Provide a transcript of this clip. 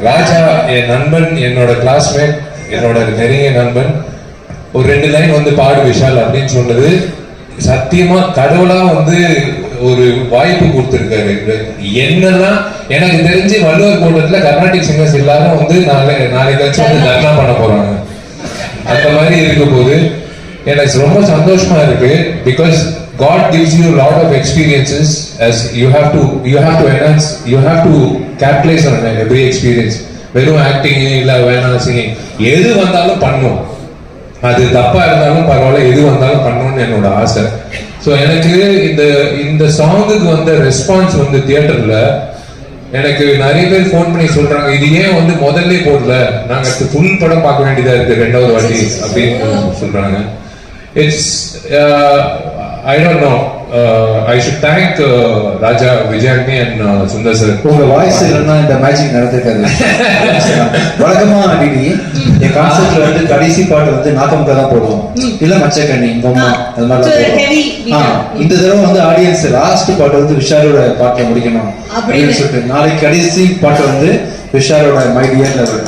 ராஜா என் நண்பன் என்னோட கிளாஸ்மேட் என்னோட நெருங்கிய நண்பன் ஒரு ரெண்டு லைன் வந்து பாடு விஷால் அப்படின்னு சொன்னது. சத்தியமா கடவுளா வந்து ஒரு வாய்ப்பு கொடுத்துருக்காரு. என்னதான் எனக்கு தெரிஞ்சு வள்ளுவர் கூட்டத்துல கர்நாடிக் சிங்கர்ஸ் எல்லாரும் வந்து நாளை நாளைக்கு வச்சு வந்து தர்ணா பண்ண போறாங்க. அந்த மாதிரி இருக்க போது எனக்கு ரொம்ப சந்தோஷமா இருக்கு. Because god gives you lot of experiences as you have to you have to enhance you have to capitalize பண்ணேன் எவ்ரி எக்ஸ்பீரியன்ஸ் வெறும் ஆக்டிங் இல்லை வேணாம் சிங்கிங் எது வந்தாலும் பண்ணும். அது தப்பா இருந்தாலும் பரவாயில்ல எது வந்தாலும் பண்ணணும்னு என்னோட ஆசை. ஸோ எனக்கு இந்த இந்த சாங்குக்கு வந்த ரெஸ்பான்ஸ் வந்து தியேட்டர்ல எனக்கு நிறைய பேர் ஃபோன் பண்ணி சொல்றாங்க இது ஏன் வந்து முதல்ல போடல? நாங்க ஃபுல் படம் பார்க்க வேண்டியதா இருக்கு ரெண்டாவது வாட்டி அப்படின்னு சொல்றாங்க. It's I don't know I should thank Raja Vijayagni and Sundar sir உங்க வாய்ஸ் இல்லைன்னா இந்த மேஜிக் நடந்திருக்காது. வழக்கமா டிடி என் கான்செப்ட்ல வந்து கடைசி பாட்டு வந்து நாக்கமுக்கா தான் போடுவோம். இல்ல மச்சக்கண்ணி பொம்மா அது மாதிரி. இந்த தடவை வந்து ஆடியன்ஸ் லாஸ்ட் பாட்டு வந்து விஷாலோட பாட்டை முடிக்கணும். அப்படின்னு. சொல்லிட்டு நாளைக்கு கடைசி பாட்டு வந்து விஷாலோட மை டியர் லெவல்